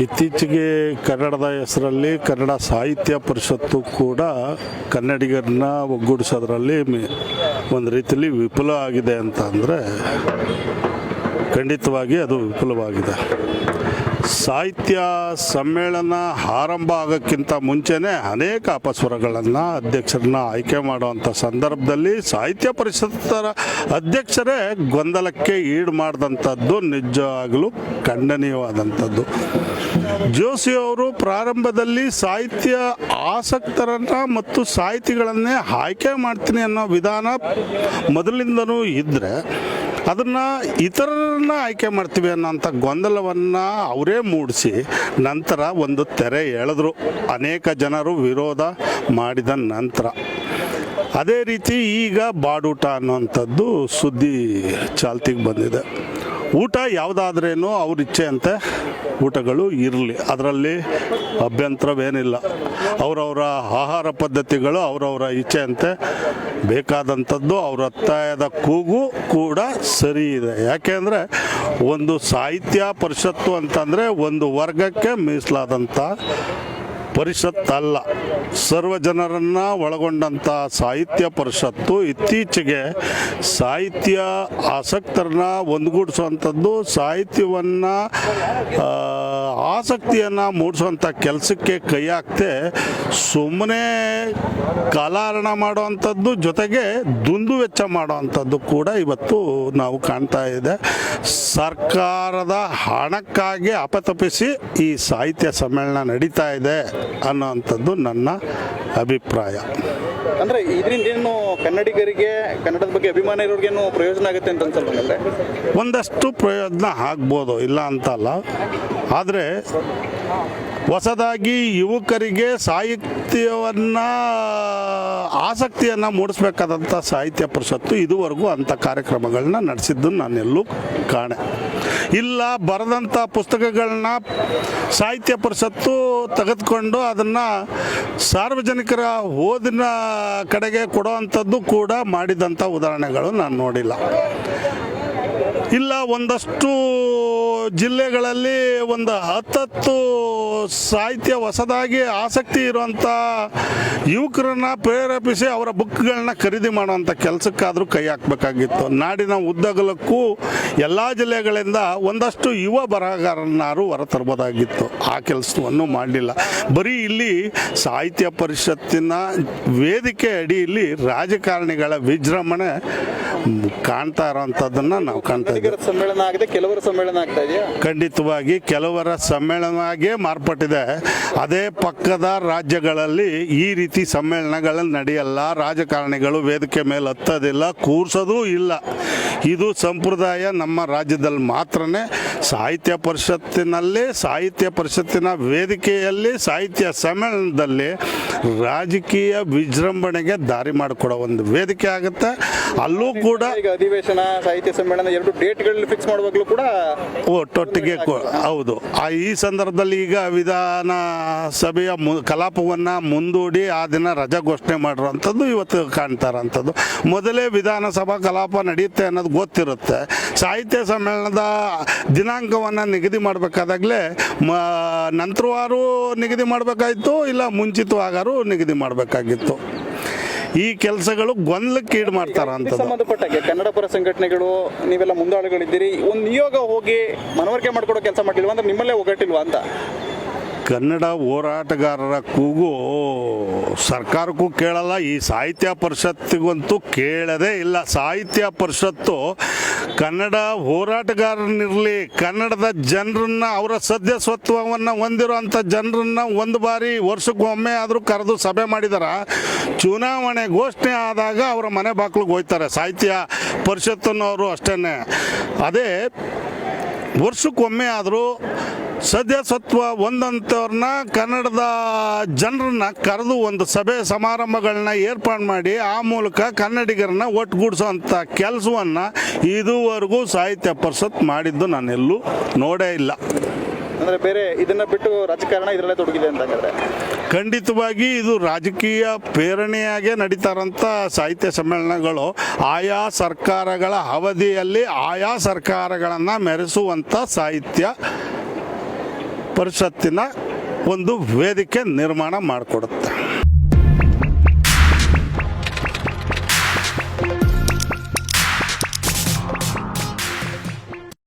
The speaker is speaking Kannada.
ಇತ್ತೀಚೆಗೆ ಕನ್ನಡದ ಹೆಸರಲ್ಲಿ ಕನ್ನಡ ಸಾಹಿತ್ಯ ಪರಿಷತ್ತು ಕೂಡ ಕನ್ನಡಿಗರನ್ನ ಒಗ್ಗೂಡಿಸೋದ್ರಲ್ಲಿ ಒಂದು ರೀತಿಯಲ್ಲಿ ವಿಫಲ ಆಗಿದೆ ಅಂತ ಅಂದರೆ ಖಂಡಿತವಾಗಿ ಅದು ವಿಫಲವಾಗಿದೆ ಸಾಹಿತ್ಯ ಸಮ್ಮೇಳನ ಆರಂಭ ಆಗೋಕ್ಕಿಂತ ಮುಂಚೆನೇ ಅನೇಕ ಅಪಸ್ವರಗಳನ್ನು ಅಧ್ಯಕ್ಷರನ್ನ ಆಯ್ಕೆ ಮಾಡುವಂಥ ಸಂದರ್ಭದಲ್ಲಿ ಸಾಹಿತ್ಯ ಪರಿಷತ್ತರ ಅಧ್ಯಕ್ಷರೇ ಗೊಂದಲಕ್ಕೆ ಈಡು ಮಾಡಿದಂಥದ್ದು ನಿಜವಾಗಲೂ ಖಂಡನೀಯವಾದಂಥದ್ದು. ಜೋಶಿ ಅವರು ಪ್ರಾರಂಭದಲ್ಲಿ ಸಾಹಿತ್ಯ ಆಸಕ್ತರನ್ನ ಮತ್ತು ಸಾಹಿತಿಗಳನ್ನೇ ಆಯ್ಕೆ ಮಾಡ್ತೀನಿ ಅನ್ನೋ ವಿಧಾನ ಮೊದಲಿಂದನೂ ಇದ್ದರೆ ಅದನ್ನು ಇತರರನ್ನ ಆಯ್ಕೆ ಮಾಡ್ತೀವಿ ಅನ್ನೋಂಥ ಗೊಂದಲವನ್ನು ಅವರೇ ಮೂಡಿಸಿ ನಂತರ ಒಂದು ತೆರೆ ಎಳೆದ್ರು. ಅನೇಕ ಜನರು ವಿರೋಧ ಮಾಡಿದ ನಂತರ. ಅದೇ ರೀತಿ ಈಗ ಬಾಡೂಟ ಅನ್ನುವಂಥದ್ದು ಸುದ್ದಿ ಚಾಲ್ತಿಗೆ ಬಂದಿದೆ. ಊಟ ಯಾವುದಾದ್ರೇನು ಅವ್ರ ಇಚ್ಛೆಯಂತೆ ಊಟಗಳು ಇರಲಿ. ಅದರಲ್ಲಿ ಅಭ್ಯಂತರವೇನಿಲ್ಲ. ಅವರವರ ಆಹಾರ ಪದ್ಧತಿಗಳು ಅವರವರ ಇಚ್ಛೆ ಅಂತೆ ಬೇಕಾದಂಥದ್ದು ಅವ್ರ ಒತ್ತಾಯದ ಕೂಗು ಕೂಡ ಸರಿ ಇದೆ. ಯಾಕೆಂದರೆ ಒಂದು ಸಾಹಿತ್ಯ ಪರಿಷತ್ತು ಅಂತಂದರೆ ಒಂದು ವರ್ಗಕ್ಕೆ ಮೀಸಲಾದಂಥ ಪರಿಷತ್ ಅಲ್ಲ ಸರ್ವ ಜನರನ್ನ ಒಳಗೊಂಡಂಥ ಸಾಹಿತ್ಯ ಪರಿಷತ್ತು ಇತ್ತೀಚೆಗೆ ಸಾಹಿತ್ಯ ಆಸಕ್ತರನ್ನ ಒಂದುಗೂಡಿಸುವಂಥದ್ದು, ಸಾಹಿತ್ಯವನ್ನು ಆಸಕ್ತಿಯನ್ನು ಮೂಡಿಸುವಂಥ ಕೆಲಸಕ್ಕೆ ಕೈ ಹಾಕ್ತೆ ಸುಮ್ಮನೆ ಕಾಲಹರಣ ಮಾಡುವಂಥದ್ದು ಜೊತೆಗೆ ದುಂದು ವೆಚ್ಚ ಮಾಡುವಂಥದ್ದು ಕೂಡ ಇವತ್ತು ನಾವು ಕಾಣ್ತಾ ಇದೆ. ಸರ್ಕಾರದ ಹಣಕ್ಕಾಗಿ ಅಪತಪಿಸಿ ಈ ಸಾಹಿತ್ಯ ಸಮ್ಮೇಳನ ನಡೀತಾ ಇದೆ. ಅನ್ನೋವಂಥದ್ದು ನನ್ನ ಅಭಿಪ್ರಾಯ. ಅಂದರೆ ಇದರಿಂದ ಏನು ಕನ್ನಡಿಗರಿಗೆ ಕನ್ನಡದ ಬಗ್ಗೆ ಅಭಿಮಾನ ಇರೋರಿಗೇನು ಪ್ರಯೋಜನ ಆಗುತ್ತೆ ಅಂತ ಅನ್ಸಲ್ಲ ಒಂದಷ್ಟು ಪ್ರಯೋಜನ ಆಗ್ಬೋದು ಇಲ್ಲ ಅಂತಲ್ಲ ಆದರೆ ಹೊಸದಾಗಿ ಯುವಕರಿಗೆ ಸಾಹಿತ್ಯವನ್ನು ಆಸಕ್ತಿಯನ್ನು ಮೂಡಿಸ್ಬೇಕಾದಂಥ ಸಾಹಿತ್ಯ ಪರಿಷತ್ತು ಇದುವರೆಗೂ ಅಂಥ ಕಾರ್ಯಕ್ರಮಗಳನ್ನ ನಡೆಸಿದ್ದು ನಾನೆಲ್ಲೂ ಕಾಣೆ. ಇಲ್ಲ ಬರೆದಂಥ ಪುಸ್ತಕಗಳನ್ನ ಸಾಹಿತ್ಯ ಪರಿಷತ್ತು ತೆಗೆದುಕೊಂಡು ಅದನ್ನು ಸಾರ್ವಜನಿಕರ ಓದಿನ ಕಡೆಗೆ ಕೊಡುವಂಥದ್ದು ಕೂಡ ಮಾಡಿದಂಥ ಉದಾಹರಣೆಗಳು ನಾನು ನೋಡಿಲ್ಲ. ಇಲ್ಲ, ಒಂದಷ್ಟು ಜಿಲ್ಲೆಗಳಲ್ಲಿ ಒಂದು ಹತ್ತತ್ತು ಸಾಹಿತ್ಯ ಹೊಸದಾಗಿ ಆಸಕ್ತಿ ಇರುವಂಥ ಯುವಕರನ್ನ ಪ್ರೇರೇಪಿಸಿ ಅವರ ಬುಕ್ಗಳನ್ನ ಖರೀದಿ ಮಾಡುವಂಥ ಕೆಲಸಕ್ಕಾದರೂ ಕೈ ಹಾಕಬೇಕಾಗಿತ್ತು. ನಾಡಿನ ಉದ್ದಗಲಕ್ಕೂ ಎಲ್ಲ ಜಿಲ್ಲೆಗಳಿಂದ ಒಂದಷ್ಟು ಯುವ ಬರಹಗಾರನ್ನಾರು ಹೊರತರಬಹುದಾಗಿತ್ತು ಆ ಕೆಲಸವನ್ನು ಮಾಡಲಿಲ್ಲ. ಬರೀ ಇಲ್ಲಿ ಸಾಹಿತ್ಯ ಪರಿಷತ್ತಿನ ವೇದಿಕೆ ಅಡಿಯಲ್ಲಿ ರಾಜಕಾರಣಿಗಳ ವಿಜೃಂಭಣೆ ಕಾಣ್ತಾ ಇರೋವಂಥದ್ದನ್ನು ನಾವು ಕಾಣ್ತಾ ಇದ್ದೀವಿ. ಸಮ್ಮೇಳನ ಆಗಿದೆ, ಕೆಲವರು ಸಮ್ಮೇಳನ ಆಗ್ತಾ ಇದೆಯಾ ಖಂಡಿತವಾಗಿ ಕೆಲವರ ಸಮ್ಮೇಳನವಾಗಿ ಮಾರ್ಪಟ್ಟಿದೆ. ಅದೇ ಪಕ್ಕದ ರಾಜ್ಯಗಳಲ್ಲಿ ಈ ರೀತಿ ಸಮ್ಮೇಳನಗಳು ನಡೆಯಲ್ಲ. ರಾಜಕಾರಣಿಗಳು ವೇದಿಕೆ ಮೇಲೆ ಹತ್ತೋದಿಲ್ಲ ಕೂರ್ಸೋದೂ ಇಲ್ಲ. ಇದು ಸಂಪ್ರದಾಯ ನಮ್ಮ ರಾಜ್ಯದಲ್ಲಿ ಮಾತ್ರನೇ. ಸಾಹಿತ್ಯ ಪರಿಷತ್ತಿನಲ್ಲಿ ಸಾಹಿತ್ಯ ಪರಿಷತ್ತಿನ ವೇದಿಕೆಯಲ್ಲಿ ಸಾಹಿತ್ಯ ಸಮ್ಮೇಳನದಲ್ಲಿ ರಾಜಕೀಯ ವಿಜೃಂಭಣೆಗೆ ದಾರಿ ಮಾಡಿಕೊಡೋ ಒಂದು ವೇದಿಕೆ ಆಗುತ್ತೆ. ಅಲ್ಲೂ ಕೂಡ ಅಧಿವೇಶನ ಸಾಹಿತ್ಯ ಸಮ್ಮೇಳನ ಎರಡು ಡೇಟ್ಗಳಲ್ಲಿ ಫಿಕ್ಸ್ ಮಾಡುವಾಗಲೂ ಕೂಡ ಒಟ್ಟೊಟ್ಟಿಗೆ ಹೌದು. ಆ, ಈ ಸಂದರ್ಭದಲ್ಲಿ ಈಗ ವಿಧಾನ ಸಭೆಯ ಕಲಾಪವನ್ನು ಮುಂದೂಡಿ ಆ ದಿನ ರಜಾ ಘೋಷಣೆ ಮಾಡಿರೋಂಥದ್ದು ಇವತ್ತು ಕಾಣ್ತಾ ಇರೋಂಥದ್ದು ಮೊದಲೇ ವಿಧಾನಸಭಾ ಕಲಾಪ ನಡೆಯುತ್ತೆ ಅನ್ನೋದು ಗೊತ್ತಿರುತ್ತೆ. ಸಾಹಿತ್ಯ ಸಮ್ಮೇಳನದ ದಿನಾಂಕವನ್ನು ನಿಗದಿ ಮಾಡಬೇಕಾದಾಗಲೇ, ಮ, ನಂತರವಾರು ನಿಗದಿ ಮಾಡಬೇಕಾಗಿತ್ತು ಇಲ್ಲ ಮುಂಚಿತವಾಗಾರು ನಿಗದಿ ಮಾಡಬೇಕಾಗಿತ್ತು? ಈ ಕೆಲಸಗಳು ಗೊಂದಲಕ್ಕೆ ಈಡು ಮಾಡ್ತಾರ ಅಂತ ಸಂಬಂಧಪಟ್ಟಕ್ಕೆ ಸಂಬಂಧಪಟ್ಟಾಗೆ ಕನ್ನಡ ಪರ ಸಂಘಟನೆಗಳು ನೀವೆಲ್ಲ ಮುಂದಾಳುಗಳಿದ್ದೀರಿ ಒಂದು ನಿಯೋಗ ಹೋಗಿ ಮನವರಿಕೆ ಮಾಡ್ಕೊಡೋ ಕೆಲಸ ಮಾಡಿಲ್ವಾ ಅಂದ್ರೆ ನಿಮ್ಮಲ್ಲೇ ಒಗ್ಗಟ್ಟಿಲ್ವಾ ಅಂತ? ಕನ್ನಡ ಹೋರಾಟಗಾರರ ಕೂಗು ಸರ್ಕಾರಕ್ಕೂ ಕೇಳಲ್ಲ ಈ ಸಾಹಿತ್ಯ ಪರಿಷತ್ತಿಗಂತೂ ಕೇಳದೇ ಇಲ್ಲ. ಸಾಹಿತ್ಯ ಪರಿಷತ್ತು ಕನ್ನಡ ಹೋರಾಟಗಾರನಿರಲಿ, ಕನ್ನಡದ ಜನರನ್ನ ಅವರ ಸದಸ್ಯತ್ವವನ್ನು ಹೊಂದಿರುವಂಥ ಜನರನ್ನ ಒಂದು ಬಾರಿ ವರ್ಷಕ್ಕೊಮ್ಮೆ ಆದರೂ ಕರೆದು ಸಭೆ ಮಾಡಿದಾರ. ಚುನಾವಣೆ ಘೋಷಣೆ ಆದಾಗ ಅವರ ಮನೆ ಬಾಕ್ಲಿಗೆ ಹೋಗ್ತಾರೆ, ಸಾಹಿತ್ಯ ಪರಿಷತ್ತಿನವರು ಅಷ್ಟೇ ಅದೇ ವರ್ಷಕ್ಕೊಮ್ಮೆ ಆದರೂ ಸದಸ್ಯತ್ವ ಒಂದಂಥವ್ರನ್ನ ಕನ್ನಡದ ಜನರನ್ನ ಕರೆದು ಒಂದು ಸಭೆ ಸಮಾರಂಭಗಳನ್ನ ಏರ್ಪಾಡು ಮಾಡಿ ಆ ಮೂಲಕ ಕನ್ನಡಿಗರನ್ನ ಒಟ್ಟುಗೂಡಿಸುವಂಥ ಕೆಲಸವನ್ನು ಇದುವರೆಗೂ ಸಾಹಿತ್ಯ ಪರಿಷತ್ ಮಾಡಿದ್ದು ನಾನೆಲ್ಲೂ ನೋಡೇ ಇಲ್ಲ. ಅಂದ್ರೆ ಬೇರೆ ಇದನ್ನ ಬಿಟ್ಟು ರಾಜಕಾರಣ ಇದರಲ್ಲೇ ತೊಡಗಿದೆ ಅಂತ ಹಾಗಾದ್ರೆ ಖಂಡಿತವಾಗಿ ಇದು ರಾಜಕೀಯ ಪ್ರೇರಣೆಯಾಗೆ ನಡೀತಾರಂತ ಸಾಹಿತ್ಯ ಸಮ್ಮೇಳನಗಳು ಆಯಾ ಸರ್ಕಾರಗಳ ಅವಧಿಯಲ್ಲಿ ಆಯಾ ಸರ್ಕಾರಗಳನ್ನು ಮೆರೆಸುವಂಥ ಸಾಹಿತ್ಯ ಪರಿಷತ್ತಿನ ಒಂದು ವೇದಿಕೆ ನಿರ್ಮಾಣ ಮಾಡಿಕೊಡುತ್ತೆ.